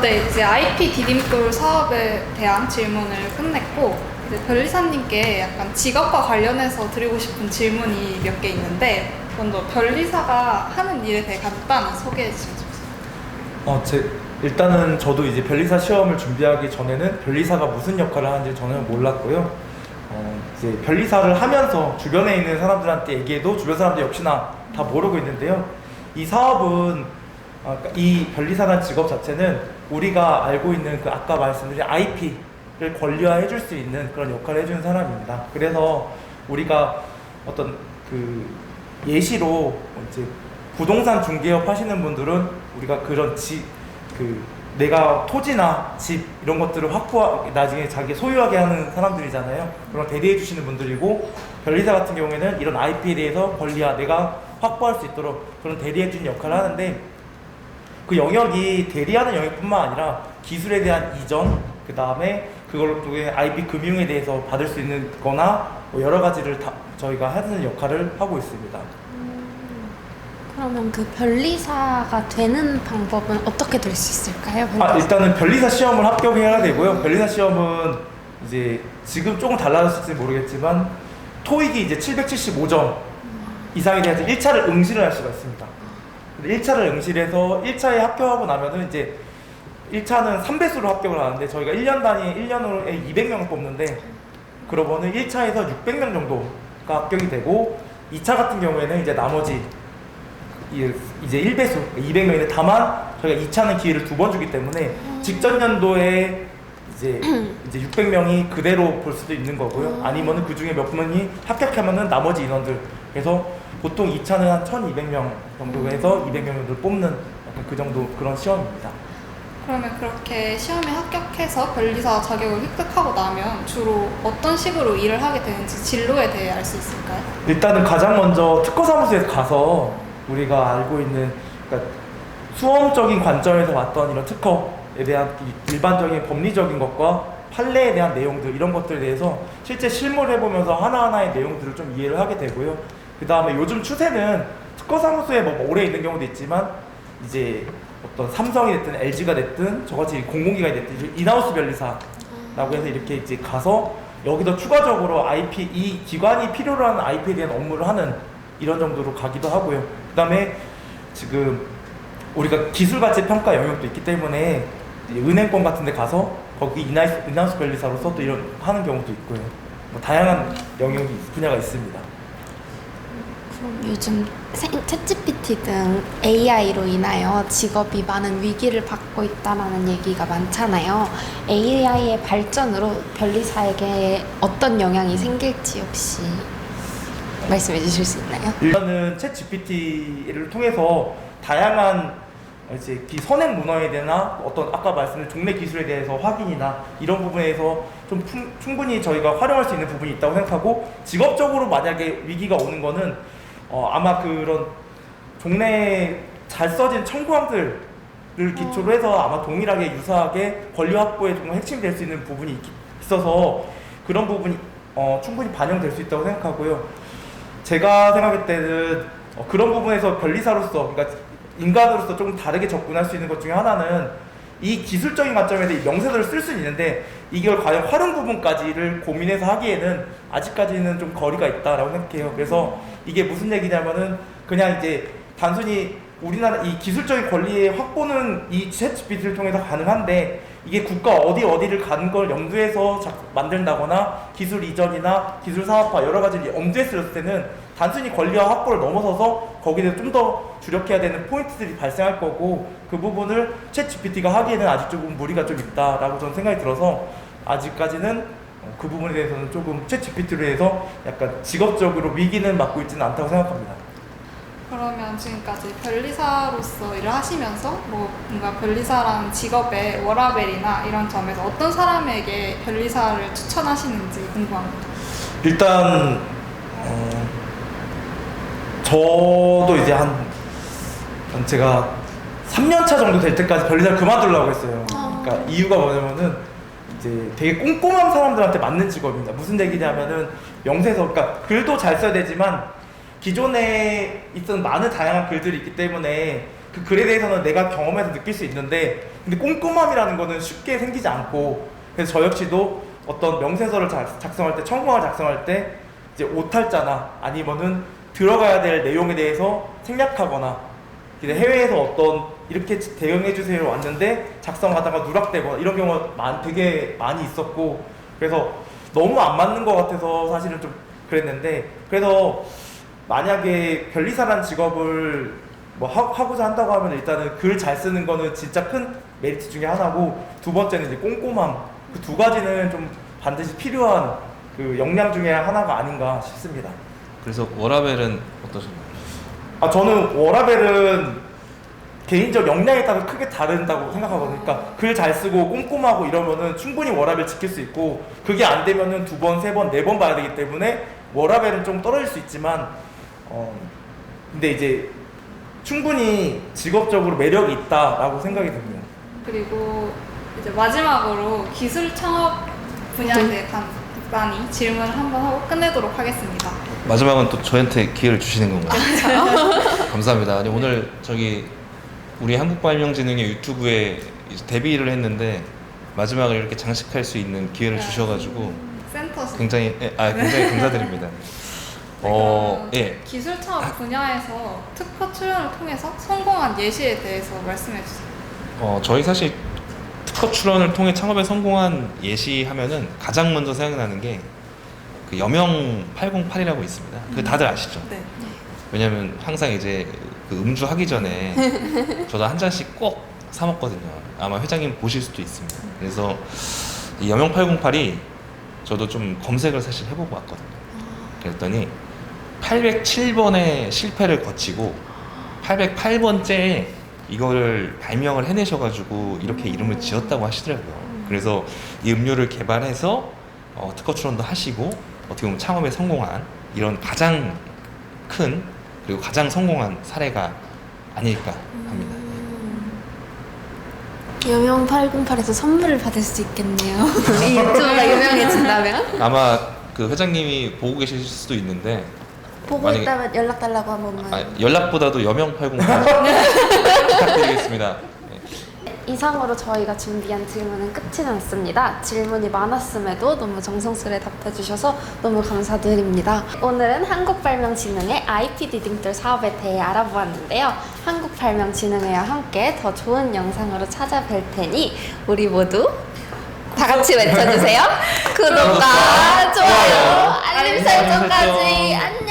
네, 이제 IP 디딤돌 사업에 대한 질문을 끝냈고 이제 변리사님께 약간 직업과 관련해서 드리고 싶은 질문이 몇 개 있는데 먼저 변리사가 하는 일에 대해 간단히 소개해 좋겠습니다. 어, 제, 일단은 저도 이제 변리사 시험을 준비하기 전에는 변리사가 무슨 역할을 하는지 저는 몰랐고요. 어, 이제 변리사를 하면서 주변에 있는 사람들한테 얘기해도 주변 사람들 역시나 다 모르고 있는데요. 이 사업은 이 변리사라는 직업 자체는 우리가 알고 있는 그 아까 말씀드린 IP를 권리화해 줄 수 있는 그런 역할을 해주는 사람입니다. 그래서 우리가 어떤 그 예시로 이제 부동산 중개업 하시는 분들은 우리가 그런 지, 그 내가 토지나 집 이런 것들을 확보하 나중에 자기 소유하게 하는 사람들이잖아요. 그런 대리해 주시는 분들이고 변리사 같은 경우에는 이런 IP에 대해서 권리화 내가 확보할 수 있도록 그런 대리해 주는 역할을 하는데 그 영역이 대리하는 영역뿐만 아니라 기술에 대한 이전 그 다음에 그걸로 통해 IP 금융에 대해서 받을 수 있는 거나 뭐 여러 가지를 다 저희가 하는 역할을 하고 있습니다. 그러면 그 변리사가 되는 방법은 어떻게 될 수 있을까요? 아? 일단은 변리사 시험을 합격해야 되고요. 변리사 시험은 이제 지금 조금 달라졌을지 모르겠지만 토익이 이제 775점 이상에 대해서 1차를 응시를 할 수가 있습니다. 근데 1차를 응시를 해서 1차에 합격하고 나면은 이제 1차는 3배수로 합격을 하는데 저희가 1년 단위 1년으로 200명을 뽑는데 그러면은 1차에서 600명 정도가 합격이 되고 2차 같은 경우에는 이제 나머지 이- 이제 1배수 200명인데 다만 저희가 2차는 기회를 두 번 주기 때문에 직전 연도에 이제 이제 600명이 그대로 볼 수도 있는 거고요. 아니면은 그 중에 몇 분이 합격하면은 나머지 인원들 그래서 보통 2차는 한 1,200명 정도 해서 200명 정도 뽑는 약간 그 정도 그런 시험입니다. 그러면 그렇게 시험에 합격해서 변리사 자격을 획득하고 나면 주로 어떤 식으로 일을 하게 되는지 진로에 대해 알 수 있을까요? 일단은 가장 먼저 특허 사무소에 가서 우리가 알고 있는 그러니까 수험적인 관점에서 왔던 이런 특허에 대한 이- 일반적인 법리적인 것과 판례에 대한 내용들 이런 것들에 대해서 실제 실무를 해보면서 하나하나의 내용들을 좀 이해를 하게 되고요. 그 다음에 요즘 추세는 특허 사무소에 뭐 오래 있는 경우도 있지만 이제 어떤 삼성이 됐든 LG가 됐든 저같이 공공기관이 됐든 인하우스 변리사라고 해서 이렇게 이제 가서 여기도 추가적으로 IP 이 기관이 필요로 하는 IP에 대한 업무를 하는 이런 정도로 가기도 하고요. 그다음에 지금 우리가 기술 가치 평가 영역도 있기 때문에 은행권 같은 데 가서 거기 인하우스 변리사로서 또 이런 하는 경우도 있고요. 뭐 다양한 영역이 분야가 있습니다. 요즘 생- 챗GPT 등 AI로 인하여 직업이 많은 위기를 받고 있다라는 얘기가 많잖아요. AI의 발전으로 변리사에게 어떤 영향이 생길지 혹시 말씀해 주실 수 있나요? 일단은 챗 GPT를 통해서 다양한 이제 기 선행 문화에 대한 어떤 아까 말씀드린 종래 기술에 대해서 확인이나 이런 부분에서 좀 풍- 충분히 저희가 활용할 수 있는 부분이 있다고 생각하고 직업적으로 만약에 위기가 오는 거는 어, 아마 그런 종래 잘 써진 청구항들을 기초로 해서 아마 동일하게 유사하게 권리 확보에 정말 핵심이 될 수 있는 부분이 있- 있어서 그런 부분이 어, 충분히 반영될 수 있다고 생각하고요. 제가 생각할 때는 어, 그런 부분에서 변리사로서 그러니까 인간으로서 조금 다르게 접근할 수 있는 것 중에 하나는 이 기술적인 관점에서 이 명세서를 쓸 수는 있는데 이걸 과연 활용 부분까지를 고민해서 하기에는 아직까지는 좀 거리가 있다라고 생각해요. 그래서 이게 무슨 얘기냐면은 그냥 이제 단순히 우리나라 이 기술적인 권리의 확보는 이 챗GPT를 통해서 가능한데 이게 국가 어디 어디를 가는 걸 염두해서 자- 만든다거나 기술 이전이나 기술 사업화 여러 가지를 염두에 쓰였을 때는 단순히 권리와 확보를 넘어서서 거기에 좀 더 주력해야 되는 포인트들이 발생할 거고 그 부분을 챗GPT가 하기에는 아직 조금 무리가 좀 있다라고 저는 생각이 들어서 아직까지는 어, 그 부분에 대해서는 조금 챗GPT로 해서 약간 직업적으로 위기는 맞고 있지는 않다고 생각합니다. 그러면 지금까지 변리사로서 일을 하시면서 뭐 뭔가 변리사라는 직업의 워라벨이나 이런 점에서 어떤 사람에게 변리사를 추천하시는지 궁금합니다. 일단 어, 저도 이제 한, 한 제가 3년 차 정도 될 때까지 변리사를 그만두려고 했어요. 그러니까 이유가 뭐냐면은 이제 되게 꼼꼼한 사람들한테 맞는 직업입니다. 무슨 얘기냐면은 명세서 그러니까 글도 잘 써야 되지만 기존에 있던 많은 다양한 글들이 있기 때문에 그 글에 대해서는 내가 경험해서 느낄 수 있는데 근데 꼼꼼함이라는 거는 쉽게 생기지 않고 그래서 저 역시도 어떤 명세서를 작- 작성할 때 청구항을 작성할 때 이제 오탈자나 아니면은 들어가야 될 내용에 대해서 생략하거나 이제 해외에서 어떤 이렇게 대응해 주세요 왔는데 작성하다가 누락되거나 이런 경우가 많, 되게 많이 있었고 그래서 너무 안 맞는 것 같아서 사실은 좀 그랬는데 그래서 만약에 변리사란 직업을 뭐 하, 하고자 한다고 하면 일단은 글 잘 쓰는 거는 진짜 큰 메리트 중에 하나고 두 번째는 이제 꼼꼼함 그 두 가지는 좀 반드시 필요한 그 역량 중에 하나가 아닌가 싶습니다. 그래서 워라벨은 어떠신가요? 아 저는 워라벨은 개인적 역량에 따라 크게 다른다고 생각하거든요. 그러니까 글 잘 쓰고 꼼꼼하고 이러면은 충분히 워라벨 지킬 수 있고 그게 안 되면은 두 번, 세 번, 네 번 봐야 되기 때문에 워라벨은 좀 떨어질 수 있지만 어 근데 이제 충분히 직업적으로 매력이 있다라고 생각이 듭니다. 그리고 이제 마지막으로 기술 창업 분야에 대해 간단히 질문을 한번 하고 끝내도록 하겠습니다. 마지막은 또 저한테 기회를 주시는 건가요? 감사합니다. 아니 오늘 저기 우리 한국발명진흥의 유튜브에 이제 데뷔를 했는데 마지막을 이렇게 장식할 수 있는 기회를 네. 주셔가지고 센터 굉장히 예, 아 굉장히 감사드립니다. 어, 예. 기술 창업 분야에서 특허 출연을 통해서 성공한 예시에 대해서 말씀해 주세요. 어, 저희 사실 특허 출원을 통해 창업에 성공한 예시 하면은 가장 먼저 생각나는 게 그 여명 808이라고 있습니다. 그 다들 아시죠? 네. 왜냐면 항상 이제 그 음주 하기 전에 저도 한 잔씩 꼭 사 먹거든요. 아마 회장님 보실 수도 있습니다. 그래서 이 여명 808이 저도 좀 검색을 사실 해보고 왔거든요. 그랬더니 807번의 실패를 거치고 808번째에 이거를 발명을 해내셔가지고 이렇게 이름을 지었다고 하시더라고요. 그래서 이 음료를 개발해서 어, 특허 출원도 하시고 어떻게 보면 창업에 성공한 이런 가장 큰 그리고 가장 성공한 사례가 아닐까 합니다. 여명 808에서 선물을 받을 수 있겠네요. 이 유튜브가 유명해진다면 아마 그 회장님이 보고 계실 수도 있는데 보고 만약에- 있다면 연락 달라고 한 번만. 아, 연락보다도 여명 808 부탁드리겠습니다. 네. 이상으로 저희가 준비한 질문은 끝이 났습니다. 질문이 많았음에도 너무 정성스레 답해주셔서 너무 감사드립니다. 오늘은 한국발명진흥의 IP 디딩돌 사업에 대해 알아보았는데요. 한국발명진흥회와 함께 더 좋은 영상으로 찾아뵐 테니 우리 모두 다 같이 외쳐주세요. 구독과 좋아요, 알림 설정까지 안녕.